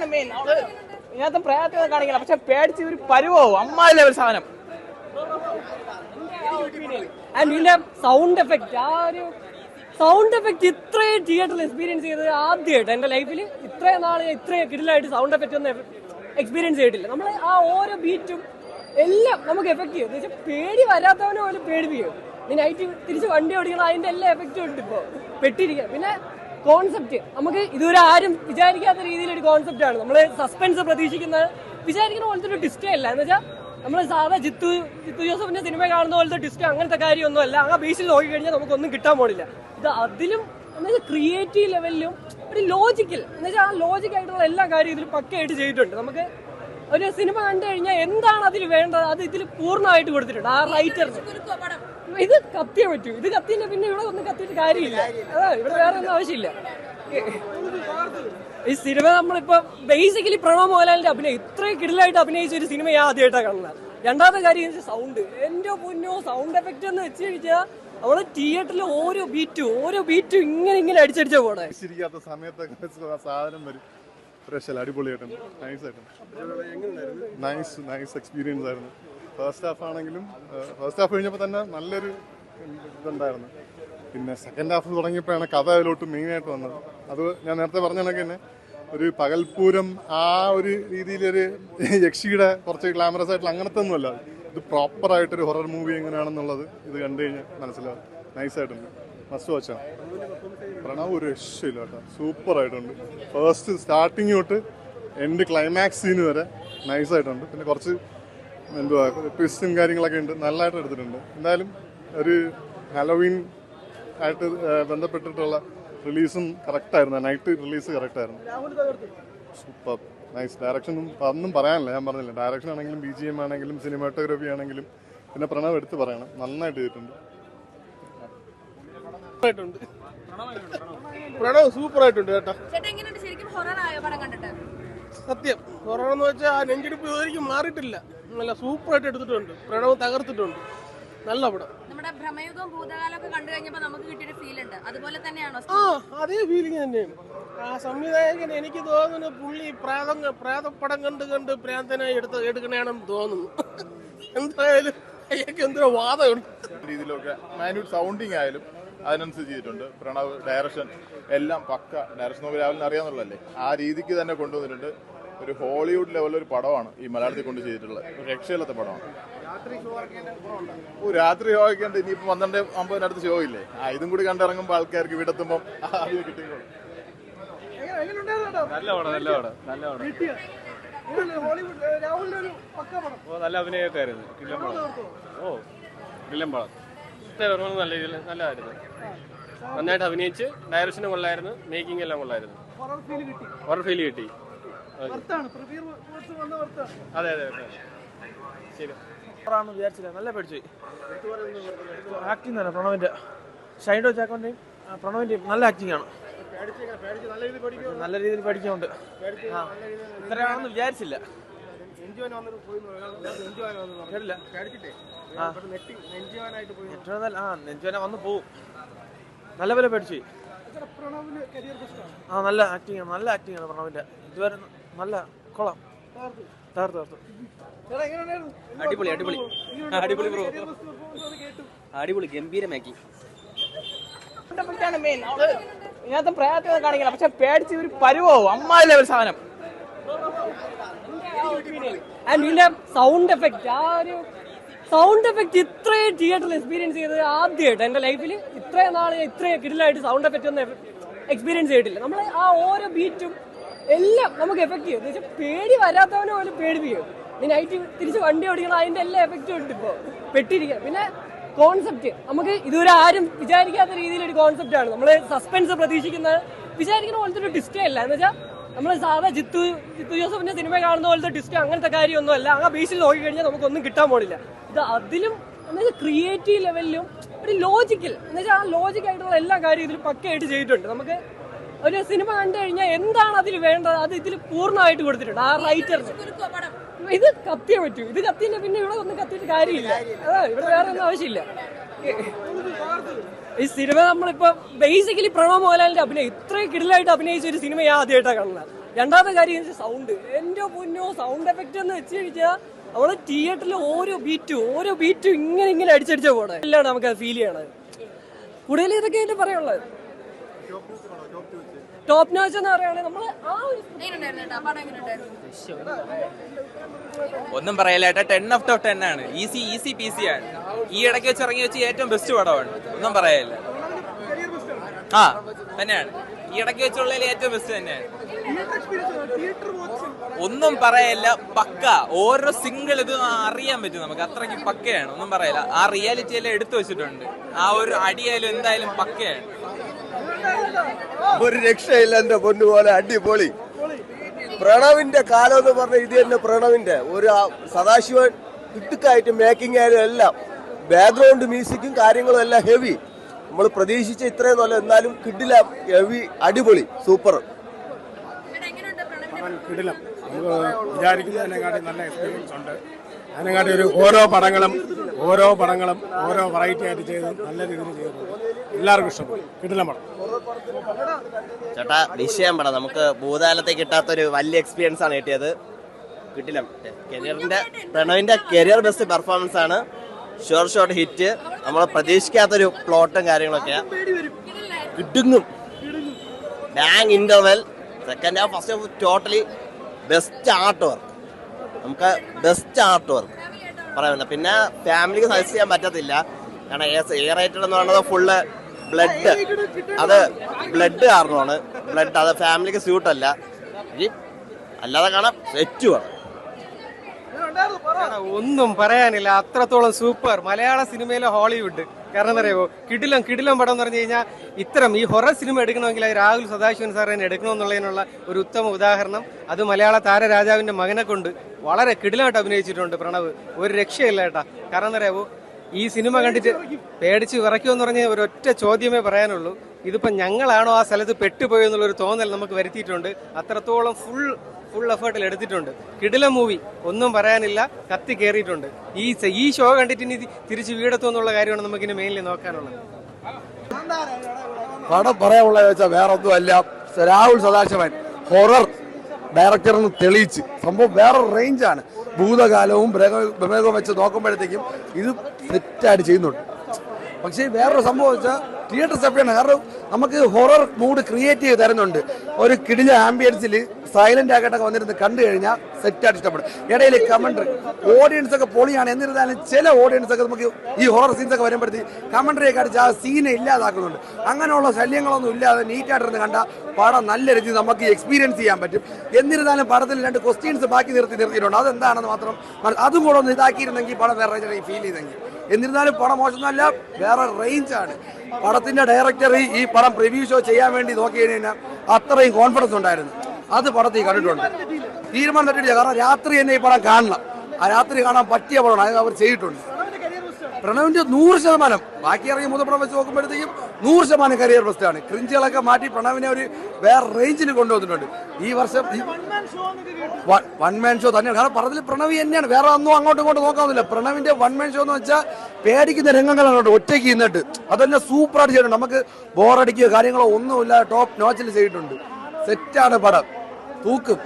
കൺസെപ്റ്റാണ് main ഇതിനകത്ത് പ്രയാസം കാണിക്കില്ല. പക്ഷെ പേടിച്ച് ഒരു പരുവാവും അമ്മായി ലെവൽ സാധനം. ആൻഡ് സൗണ്ട് എഫക്റ്റ് ആ ഒരു സൗണ്ട് എഫക്റ്റ് ഇത്രയും തിയേറ്ററിൽ എക്സ്പീരിയൻസ് ചെയ്തത് ആദ്യമായിട്ട് എന്റെ ലൈഫിൽ ഇത്രയും നാൾ ഇത്രയും കിടിലായിട്ട് സൗണ്ട് എഫക്റ്റ് ഒന്നും എക്സ്പീരിയൻസ് ചെയ്തിട്ടില്ല. നമ്മൾ ആ ഓരോ ബീറ്റും എല്ലാം നമുക്ക് എഫക്ട് ചെയ്യും. എന്ന് പേടി വരാത്തവനെ പോലും പേടിപ്പിക്കും. നീ നൈറ്റ് തിരിച്ച് വണ്ടി ഓടിക്കണം അതിന്റെ എല്ലാ എഫക്റ്റും ഉണ്ട് ഇപ്പോൾ പെട്ടിരിക്കുക പിന്നെ കോൺസെപ്റ്റ് നമുക്ക് ഇതുവരെ ആരും വിചാരിക്കാത്ത രീതിയിൽ ഒരു കോൺസെപ്റ്റ് ആണ്. നമ്മൾ സസ്പെൻസ് പ്രതീക്ഷിക്കുന്ന വിചാരിക്കുന്ന പോലത്തെ ഒരു ഡിസ്റ്റേ അല്ല. എന്ന് വെച്ചാൽ നമ്മൾ സാധാ ജിത്തു ജിത്തു ജോസഫിന്റെ സിനിമ കാണുന്ന പോലത്തെ ഡിസ്റ്റേ അങ്ങനത്തെ കാര്യമൊന്നും അല്ല. ആ ബേസിൽ നോക്കി കഴിഞ്ഞാൽ നമുക്കൊന്നും കിട്ടാൻ പോണില്ല. ഇത് അതിലും എന്നുവെച്ചാൽ ക്രിയേറ്റീവ് ലെവലിലും ഒരു ലോജിക്കൽ എന്നുവെച്ചാൽ ആ ലോജിക്കായിട്ടുള്ള എല്ലാ കാര്യവും ഇതിൽ പക്കയായിട്ട് ചെയ്തിട്ടുണ്ട്. നമുക്ക് ഒരു സിനിമ കണ്ടു കഴിഞ്ഞാൽ എന്താണ് അതിൽ വേണ്ടത്? അത് ഇതിൽ പൂർണമായിട്ട് കൊടുത്തിട്ടുണ്ട്. ആ റൈറ്ററിന് ഇത് കത്തിയേ പറ്റൂ. ഇത് കത്തിയില്ല പിന്നെ ഇവിടെ ഒന്നും കത്തിയിട്ട് കാര്യമില്ല. അതാ ഇവിടെ വേറെ ഒന്നും ആവശ്യമില്ല. ഈ സിനിമ നമ്മളിപ്പോ ബേസിക്കലി പ്രണവ് മോഹൻലാലിന്റെ അഭിനയം. ഇത്രയും കിടിലായിട്ട് അഭിനയിച്ച ഒരു സിനിമ ഞാൻ ആദ്യമായിട്ടാണ് കാണുന്നത്. രണ്ടാമത്തെ കാര്യം സൗണ്ട് എന്റെ പൊന്നോ സൗണ്ട് എഫക്റ്റ് എന്ന് വെച്ച് കഴിഞ്ഞാൽ അവൾ തിയേറ്ററിൽ ഓരോ ബീറ്റും ഓരോ ബീറ്റും ഇങ്ങനെ ഇങ്ങനെ അടിച്ചടിച്ചാ പോണേ. സമയത്തൊക്കെ സാധനം വരും. ഫ്രഷ് അല്ല അടിപൊളിയായിട്ടുണ്ട് നൈസ് ആയിട്ടും നൈസ് നൈസ് എക്സ്പീരിയൻസ് ആയിരുന്നു. ഫസ്റ്റ് ഹാഫ് ആണെങ്കിലും ഫസ്റ്റ് ഹാഫ് കഴിഞ്ഞപ്പോൾ തന്നെ നല്ലൊരു ഇതുണ്ടായിരുന്നു. പിന്നെ സെക്കൻഡ് ഹാഫ് തുടങ്ങിയപ്പോഴാണ് കഥ അതിലോട്ട് മെയിനായിട്ട് വന്നത്. അത് ഞാൻ നേരത്തെ പറഞ്ഞ തന്നെ ഒരു പകൽപൂരം ആ ഒരു രീതിയിലൊരു യക്ഷിയുടെ കുറച്ച് ഗ്ലാമറസ് ആയിട്ടുള്ള അങ്ങനത്തെ ഒന്നുമല്ല. ഇത് പ്രോപ്പറായിട്ടൊരു ഹൊറർ മൂവി എങ്ങനെയാണെന്നുള്ളത് ഇത് കണ്ടു കഴിഞ്ഞാൽ മനസ്സിലാവും. നൈസ് ആയിട്ടുണ്ട്. മസ്റ്റ് പ്രണവ് ഒരു രക്ഷയില്ല കേട്ടോ. സൂപ്പർ ആയിട്ടുണ്ട്. ഫസ്റ്റ് സ്റ്റാർട്ടിങ് തൊട്ട് എന്റെ ക്ലൈമാക്സ് സീന് വരെ നൈസായിട്ടുണ്ട് പിന്നെ കുറച്ച് എന്തുവാ ട്വിസ്റ്റും കാര്യങ്ങളൊക്കെ ഉണ്ട്. നല്ലതായിട്ട് എടുത്തിട്ടുണ്ട്. എന്തായാലും ഒരു ഹലോവീൻ ആയിട്ട് ബന്ധപ്പെട്ടിട്ടുള്ള റിലീസും കറക്റ്റായിരുന്നു നൈറ്റ് റിലീസ് കറക്റ്റായിരുന്നു സൂപ്പർ നൈസ് ഡയറക്ഷനും ഒന്നും പറയാനില്ല. ഞാൻ പറഞ്ഞില്ല ഡയറക്ഷൻ ആണെങ്കിലും ബി ജി എം ആണെങ്കിലും സിനിമാറ്റോഗ്രഫി ആണെങ്കിലും പിന്നെ പ്രണവ് എടുത്ത് പറയണം. നന്നായിട്ട് ചെയ്തിട്ടുണ്ട്. പ്രണവ് സൂപ്പർ ആയിട്ടുണ്ട് കേട്ടോ ഹൊറർ സത്യം. കൊറോണ എന്ന് വെച്ചാൽ ആ നെഞ്ചിടിപ്പ് ഇതുവരെയും മാറിയിട്ടില്ല. നല്ല സൂപ്പർ ആയിട്ട് എടുത്തിട്ടുണ്ട്. പ്രണവ് തകർത്തിട്ടുണ്ട്. നല്ല പടം. നമ്മുടെ ഭ്രമയുഗം ഭൂതകാലമൊക്കെ കണ്ടു കഴിഞ്ഞപ്പോൾ നമുക്ക് കിട്ടിയൊരു ഫീൽ ഉണ്ട്. അതുപോലെ തന്നെയാണോ ആ അതേ ഫീലിംഗ് തന്നെയാണ്. ആ സംവിധായകൻ എനിക്ക് തോന്നുന്നു പുള്ളി പ്രാതം പ്രാതപ്പടം കണ്ട് കണ്ട് പ്രാന്തനായി എടുത്ത് എടുക്കണയാണെന്ന് തോന്നുന്നു. എന്തായാലും അയാൾക്ക് എന്തോ വാദമുണ്ട് രീതിയിലൊക്കെ മാന്യൂട്ട് സൗണ്ടിങ് ആയാലും അതിനനുസരിച്ച് ചെയ്തിട്ടുണ്ട്. പ്രണവ് ഡയറക്ഷൻ എല്ലാം പക്ക. ഡയറക്ഷൻ നോക്കി രാവിലെ അറിയാന്നുള്ളതല്ലേ ആ രീതിക്ക് തന്നെ കൊണ്ടുവന്നിട്ടുണ്ട്. ഒരു ഹോളിവുഡ് ലെവലിൽ ഒരു പടമാണ് ഈ മലയാളത്തിൽ കൊണ്ട് ചെയ്തിട്ടുള്ളത്. ഒരു രക്ഷയില്ലാത്ത പടമാണ്. ഓ രാത്രി ഷോ ഒക്കെയുണ്ട് ഇനിയിപ്പോൾ പന്ത്രണ്ട് അമ്പതിനടുത്ത് ഷോ ഇല്ലേ? ആ ഇതും കൂടി കണ്ടിറങ്ങുമ്പോൾ ആൾക്കാർക്ക് വിടത്തുമ്പോൾ കിട്ടിക്കോളും. നല്ല പടം നല്ല പടം നല്ല പടം. ഓ നല്ല അഭിനയമൊക്കെ ആയിരുന്നു കില്ലം പടം. ഓ കില്ലം പടം. പെർഫോമൻസ് നല്ല രീതിയിൽ നല്ലതായിരുന്നു. നന്നായിട്ട് അഭിനയിച്ച് ഡയറക്ഷനും കൊള്ളായിരുന്നു മേക്കിംഗ് എല്ലാം കൊള്ളായിരുന്നു ഹൊറർ ഫീൽ കിട്ടി. അതെ അതെ അതെ. ശരി. ആണെന്ന് വിചാരിച്ചില്ല. നല്ല പേടിച്ചു ആക്ടിങ് തന്നെ പ്രണവിന്റെ ഷൈൻഡോ ചാക്കോന്റെയും പ്രണവിന്റെയും നല്ല ആക്ടിങ് ആണ്. നല്ല രീതിയിൽ പഠിക്കുന്നുണ്ട്. ഇത്രയാണെന്ന് വിചാരിച്ചില്ല. ഏറ്റവും നല്ല- ആ. നെഞ്ചുവാന വന്ന് പോവും. നല്ല പോലെ പേടിച്ചു. പോയി. ആ നല്ല ആക്ടിങ് ആണ് നല്ല ആക്ടിങ് ആണ് പ്രണവിന്റെ. ഇതുവരെ നല്ല കൊള്ളാം. തകർത്തു. തകർത്തു അടിപൊളി അടിപൊളി. അടിപൊളി ബ്രോ. അടിപൊളി ഗംഭീരമാക്കി. ഇതിനകത്ത് പ്രയാസം കാണിക്കില്ല. പക്ഷെ പേടിച്ച് ഒരു പരുവോ അമ്മാതിരി ഒരു സാധനം? ആൻഡ് സൗണ്ട് എഫക്റ്റ് ആ ഒരു സൗണ്ട് എഫക്റ്റ് ഇത്രയും തിയേറ്ററിൽ എക്സ്പീരിയൻസ് ചെയ്തത് ആദ്യമായിട്ട് എന്റെ ലൈഫിൽ ഇത്രയും നാൾ ഇത്രയും കിടിലായിട്ട് സൗണ്ട് എഫക്റ്റ് ഒന്നും എക്സ്പീരിയൻസ് ചെയ്തിട്ടില്ല. നമ്മൾ ആ ഓരോ ബീറ്റും എല്ലാം നമുക്ക് എഫക്ട് ചെയ്യും. എന്ന് വെച്ചാൽ പേടി വരാത്തവനെ പോലും പേടിപ്പിക്കും നീ നൈറ്റ് തിരിച്ച് വണ്ടി ഓടിക്കണം അതിന്റെ എല്ലാ എഫക്റ്റും ഉണ്ട് ഇപ്പോൾ പെട്ടിരിക്കുക പിന്നെ കോൺസെപ്റ്റ് നമുക്ക് ഇതുവരെ ആരും വിചാരിക്കാത്ത കോൺസെപ്റ്റ് ആണ്. നമ്മൾ സസ്പെൻസ് പ്രതീക്ഷിക്കുന്ന വിചാരിക്കുന്ന പോലത്തെ ഒരു ഡിസ്റ്റേ അല്ല. എന്ന് വെച്ചാൽ നമ്മൾ സാധാ ജിത്തു ജിത്തു ജോസഫിന്റെ സിനിമ കാണുന്ന പോലത്തെ ഡിസ്റ്റ് അങ്ങനത്തെ കാര്യമൊന്നും അല്ല ആ ബേസിൽ നോക്കി കഴിഞ്ഞാൽ നമുക്കൊന്നും കിട്ടാൻ പോണില്ല. ഇത് അതിലും എന്നുവെച്ചാൽ ക്രിയേറ്റീവ് ലെവലിലും ഒരു ലോജിക്കൽ എന്നുവെച്ചാൽ ആ ലോജിക് ആയിട്ടുള്ള എല്ലാ കാര്യവും ഇതിൽ പക്കയായിട്ട് ചെയ്തിട്ടുണ്ട്. നമുക്ക് ഒരു സിനിമ കണ്ടു കഴിഞ്ഞാൽ എന്താണ് അതിൽ വേണ്ടത്? അത് ഇതിൽ പൂർണമായിട്ട് കൊടുത്തിട്ടുണ്ട്. ആ റൈറ്ററിന് ഇത് കത്തിയേ പറ്റൂ. ഇത് കത്തിയില്ല പിന്നെ ഇവിടെ ഒന്നും കത്തിയിട്ട് കാര്യമില്ല. അതാ ഇവിടെ വേറെ ഒന്നും ആവശ്യമില്ല. ഈ സിനിമ നമ്മളിപ്പോ ബേസിക്കലി പ്രണവ് മോഹൻലാലിന്റെ അഭിനയം. ഇത്രയും കിടിലായിട്ട് അഭിനയിച്ച ഒരു സിനിമ ഞാൻ ആദ്യമായിട്ടാണ് കാണുന്നത്. രണ്ടാമത്തെ കാര്യം സൗണ്ട് എന്റെ പൊന്നോ സൗണ്ട് എഫക്റ്റ് എന്ന് വെച്ച് കഴിഞ്ഞാൽ നമ്മൾ തിയേറ്ററിൽ ഓരോ ബീറ്റും ഓരോ ബീറ്റും ഇങ്ങനെ ഇങ്ങനെ അടിച്ചടിച്ച പോണേ. എല്ലാം നമുക്ക് ഫീൽ ചെയ്യണത്. കൂടുതൽ ഇതൊക്കെ ആയിട്ട് പറയാനുള്ളത്? ടോപ്പ് നോച്ച് എന്ന് പറയുകയാണെങ്കിൽ നമ്മൾ ആ ഒരു ഒന്നും പറയല ടെൻ ഓഫ് ടോപ്പ് ടെൻ ആണ്. ഈസി ഈസി പി സി ആണ്. ഈ ഇടയ്ക്ക് വെച്ച് ഇറങ്ങി വെച്ച് ഏറ്റവും ബെസ്റ്റ് പടമാണ്. ഒന്നും പറയല്ല. ആ തന്നെയാണ്. ഈ ഇടയ്ക്ക് വെച്ചുള്ളതിൽ ഏറ്റവും ബെസ്റ്റ് തന്നെയാണ്. ഒന്നും പറയല്ല പക്ക. ഓരോ സിംഗിൾ ഇത് അറിയാൻ പറ്റും നമുക്ക്. അത്രയ്ക്ക് പക്കയാണ്. ഒന്നും പറയല്ല. ആ റിയാലിറ്റി എല്ലാം എടുത്തു വെച്ചിട്ടുണ്ട്. ആ ഒരു അടിയായാലും എന്തായാലും പക്കയാണ്. ഒരു രക്ഷയില്ല എന്റെ പൊന്നു പോലെ അടിപൊളി. പ്രണവിന്റെ കാലം എന്ന് പറഞ്ഞ ഇത് തന്നെ പ്രണവിന്റെ. ഒരു സദാശിവൻ കിട്ടുക്കായിട്ട് മേക്കിംഗ് ആയാലും എല്ലാം. ബാക്ക്ഗ്രൗണ്ട് മ്യൂസിക്കും കാര്യങ്ങളും എല്ലാം ഹെവി നമ്മൾ പ്രതീക്ഷിച്ച ഇത്രയും നല്ല എന്നാലും കിട്ടില്ല ഹെവി അടിപൊളി സൂപ്പർ നമുക്ക് നല്ല എക്സ്പീരിയൻസ് ഉണ്ട്. അതിനെക്കാട്ടി ഒരു ഓരോ പടങ്ങളും ഓരോ പടങ്ങളും ഓരോ വെറൈറ്റി ആയിട്ട് ചെയ്ത് നല്ല രീതിയിൽ ചെയ്തിട്ടുണ്ട്. എല്ലാവർക്കും ഇഷ്ടപ്പെട്ടു കിട്ടില്ല പടം ചേട്ടാ വിഷയം നമുക്ക് ഭൂതകാലത്തെ കിട്ടാത്തൊരു വലിയ എക്സ്പീരിയൻസ് ആണ് കിട്ടിയത്. കിട്ടില്ല. കരിയറിന്റെ പ്രണവിന്റെ കരിയർ ബെസ്റ്റ് പെർഫോമൻസ് ആണ്. ഷുവർ ഷോട്ട് ഹിറ്റ് നമ്മൾ പ്രതീക്ഷിക്കാത്തൊരു പ്ലോട്ടും കാര്യങ്ങളൊക്കെയാ. കിട്ടുങ്ങും bang interval second half first half totally best art work നമുക്ക് ബെസ്റ്റ് ആർട്ട് വർക്ക് പറയാൻ പിന്നെ ഫാമിലിക്ക് സജസ്റ്റ് ചെയ്യാൻ പറ്റത്തില്ല. കാരണം എ റേറ്റഡ് എന്ന് പറയുന്നത് ഫുള്ള് ബ്ലഡ് അത് ബ്ലഡ് കാരണമാണ്. ബ്ലഡ് അത് ഫാമിലിക്ക് സ്യൂട്ടല്ല അല്ലാതെ കാണാം. സെറ്റുമാണ് ഒന്നും പറയാനില്ല. അത്രത്തോളം സൂപ്പർ മലയാള സിനിമയിലെ ഹോളിവുഡ് കാരണം എന്താ കിടിലം കിടിലം പടം എന്ന് പറഞ്ഞു കഴിഞ്ഞാൽ ഇത്തരം ഈ ഹൊറർ സിനിമ എടുക്കണമെങ്കിൽ അത് രാഹുൽ സദാശിവൻ സാർ തന്നെ എടുക്കണമെന്നുള്ളതിനുള്ള ഒരു ഉത്തമ ഉദാഹരണം. അത് മലയാള താരരാജാവിന്റെ മകനെ കൊണ്ട് വളരെ കിടിലമായിട്ട് അഭിനയിച്ചിട്ടുണ്ട് പ്രണവ്. ഒരു രക്ഷയില്ല ഏട്ടാ. കാരണം എന്താ അറിയാമോ ഈ സിനിമ കണ്ടിട്ട് പേടിച്ച് വിറയ്ക്കുമെന്ന് പറഞ്ഞ ഒരൊറ്റ ചോദ്യമേ പറയാനുള്ളൂ. ഇതിപ്പോൾ ഞങ്ങളാണോ ആ സ്ഥലത്ത് പെട്ടുപോയെന്നുള്ളൊരു തോന്നൽ നമുക്ക് വരുത്തിയിട്ടുണ്ട്. അത്രത്തോളം ഫുൾ ഫുൾ എഫേർട്ടിൽ എടുത്തിട്ടുണ്ട്. കിടില മൂവി ഒന്നും പറയാനില്ല കത്തി കയറിയിട്ടുണ്ട് ഈ ഈ ഷോ കണ്ടിട്ട് ഇനി തിരിച്ച് വീടെത്തുമെന്നുള്ള കാര്യമാണ് നമുക്കിനി മെയിനിൽ നോക്കാനുള്ളത്. പടം പറയാനുള്ള വെച്ചാൽ വേറെ ഒന്നുമല്ല രാഹുൽ സദാശിവൻ ഹൊറർ ഡയറക്ടറിന് തെളിയിച്ച്. സംഭവം വേറെ റേഞ്ചാണ് ഭൂതകാലവും പ്രമേകവും വെച്ച് നോക്കുമ്പോഴത്തേക്കും ഇത് സെറ്റായിട്ട് ചെയ്യുന്നുണ്ട്. പക്ഷേ വേറൊരു സംഭവം വെച്ചാൽ തിയേറ്റർ സ്റ്റെപ്പാണ് കാരണം നമുക്ക് ഹൊറർ മൂഡ് ക്രിയേറ്റ് ചെയ്ത് തരുന്നുണ്ട്. ഒരു കിടില ആംബിയൻസിൽ സൈലന്റ് ആയിട്ടൊക്കെ വന്നിരുന്ന് കണ്ടു കഴിഞ്ഞാൽ സെറ്റായിട്ട് ഇഷ്ടപ്പെടും. ഇടയിൽ കമന്ററി ഓഡിയൻസ് ഒക്കെ പൊളിയാണ്. എന്നിരുന്നാലും ചില ഓഡിയൻസ് ഒക്കെ നമുക്ക് ഈ ഹൊറർ സീൻസ് ഒക്കെ വരുമ്പോഴത്തേക്ക് കമന്ററി അടിച്ച് ആ സീനെ ഇല്ലാതാക്കുന്നുണ്ട്. അങ്ങനെയുള്ള ശല്യങ്ങളൊന്നും ഇല്ലാതെ നീറ്റായിട്ടിരുന്ന് കണ്ട പടം നല്ല രീതിയിൽ നമുക്ക് എക്സ്പീരിയൻസ് ചെയ്യാൻ പറ്റും. എന്നിരുന്നാലും പടത്തിൽ രണ്ട് ക്വസ്റ്റ്യൻസ് ബാക്കി നിർത്തി നിർത്തിയിട്ടുണ്ട്. അതെന്താണെന്ന് മാത്രം അതും കൂടെ ഒന്ന് ഇതാക്കിയിരുന്നെങ്കിൽ പടം വേറെ ഫീൽ ചെയ്തെങ്കിൽ. എന്നിരുന്നാലും പടം മോശമൊന്നുമല്ല വേറെ റേഞ്ചാണ് പടത്തിന്റെ ഡയറക്ടർ ഈ പടം പ്രിവ്യൂ ഷോ ചെയ്യാൻ വേണ്ടി നോക്കി കഴിഞ്ഞാൽ അത്രയും കോൺഫിഡൻസ് ഉണ്ടായിരുന്നു. അത് പടത്തിൽ കണ്ടിട്ടുണ്ട്. തീരുമാനം കാരണം രാത്രി തന്നെ ഈ പടം കാണണം. ആ രാത്രി കാണാൻ പറ്റിയ പടമാണ്. അത് അവർ ചെയ്തിട്ടുണ്ട്. പ്രണവിന്റെ നൂറ് ശതമാനം. ബാക്കി ഇറങ്ങി മൂന്ന് പടം വെച്ച് നോക്കുമ്പോഴത്തേക്കും നൂറ് ശതമാനം കരിയർ ബെസ്റ്റ് ആണ്. ക്രിഞ്ചുകളൊക്കെ മാറ്റി പ്രണവിനെ ഒരു വേറെ റേഞ്ചിൽ കൊണ്ടുവന്നിട്ടുണ്ട്. ഈ വർഷം വൺ മാൻ ഷോ തന്നെയാണ്. കാരണം പറഞ്ഞതിൽ പ്രണവി തന്നെയാണ്. വേറെ ഒന്നും അങ്ങോട്ടും ഇങ്ങോട്ടും നോക്കാവുന്നില്ല പ്രണവിന്റെ വൺ മാൻ ഷോ എന്ന് വെച്ചാൽ പേടിക്കുന്ന രംഗങ്ങളാണ് ഒറ്റയ്ക്ക് ഇന്നിട്ട് അതെല്ലാം സൂപ്പറായിട്ട് ചെയ്തിട്ടുണ്ട് നമുക്ക് ബോറടിക്കുകയോ കാര്യങ്ങളോ ഒന്നുമില്ല ടോപ്പ് നോച്ചിൽ ചെയ്തിട്ടുണ്ട്. സെറ്റാണ് പടം. തൂക്കും.